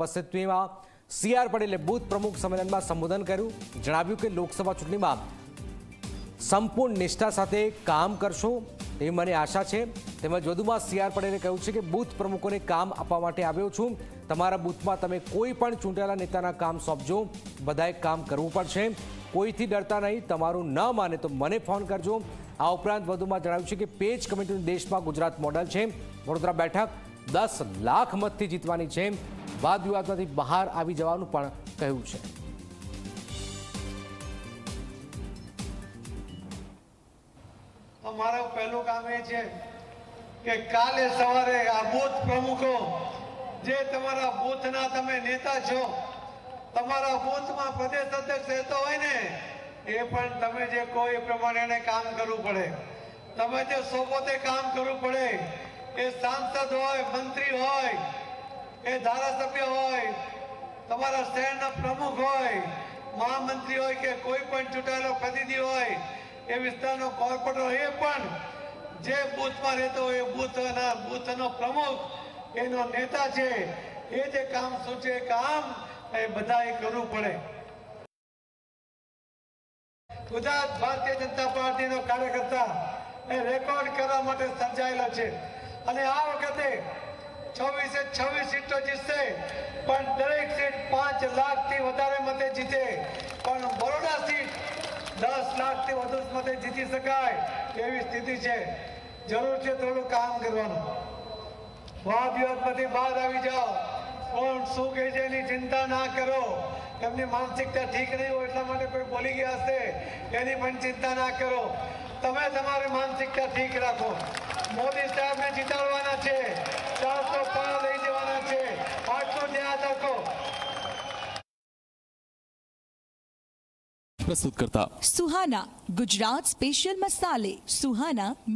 ઉપસ્થિતિમાં સીઆર પટેલે બૂથ પ્રમુખ સંમેલનમાં સંબોધન કર્યું. જણાવ્યું કે લોકસભા ચૂંટણીમાં સંપૂર્ણ નિષ્ઠા સાથે કામ કરશો એવી મને આશા છે. તેમજ વધુમાં સીઆર પટેલે કહ્યું છે કે બૂથ પ્રમુખોને કામ આપવા માટે આવ્યો છું. તમારા બૂથમાં તમે કોઈ પણ ચૂંટાયેલા નેતાના કામ સોંપજો. બધાએ કામ કરવું પડશે. કોઈથી ડરતા નહીં, તમારું ન માને તો મને ફોન કરજો. આ ઉપરાંત વધુમાં જણાવ્યું છે કે પેજ કમિટીનું દેશમાં ગુજરાત મોડલ છે. વડોદરા બેઠક દસ લાખ મતથી જીતવાની છે. વાદ વિવાદમાંથી બહાર આવી જવાનું પણ કહ્યું છે. અમારું પહેલું કામ એ છે કે કાલે સવારે આ બૂથ પ્રમુખો, જે તમારા બૂથના તમે નેતા છો, તમારા બૂથમાં પ્રદેશ અધ્યક્ષ રહેતો હોય ને, એ પણ તમે જે કોઈ પ્રમાણે એને કામ કરવું પડે. તમે જે સોપોતે કામ કરવું પડે, એ સાંસદ હોય, મંત્રી હોય એ ધારાસભ્ય હોય, તમારા શહેરના પ્રમુખ હોય, મહામંત્રી હોય કે કોઈ પણ ચૂંટાયેલો પ્રતિનિધિ હોય, એ વિસ્તારનો કોર્પોરેટર એ પણ જે બૂથમાં રહેતો હોય, એ બૂથના બૂથનો પ્રમુખ, એનો નેતા છે, એ જે કામ સૂચે કામ, એ બધાએ કરવું પડે. ગુજરાત ભારતીય જનતા પાર્ટીનો કાર્યકર્તા, એ રેકોર્ડ કરવા માટે સર્જાયેલો છે. અને આ વખતે છવ્વીસે છવ્વીસ સીટો જીતશે પણ દરેક સીટ પાંચ લાખથી વધારે મતે જીતે. પણ બરોડા સીટ દસ લાખથી વધુ મતે જીતી શકાય એવી સ્થિતિ છે. જરૂર છે થોડું કામ કરવાનું. વાદ વિવાદમાંથી બહાર આવી જાઓ. કોણ શું કહે છે એની ચિંતા ના કરો. એમની માનસિકતા ઠીક નહીં હોય એટલા માટે કોઈ બોલી ગયા હશે, એની પણ ચિંતા ના કરો. તમે તમારી માનસિકતા ઠીક રાખો. મોદી સાહેબને જીતાડવાના છે. ચારસો પાર લઈ જવાના છે. આટલું ધ્યાન રાખો. પ્રસ્તુત કરતા. સુહાના ગુજરાત સ્પેશિયલ મસાલે. સુહાના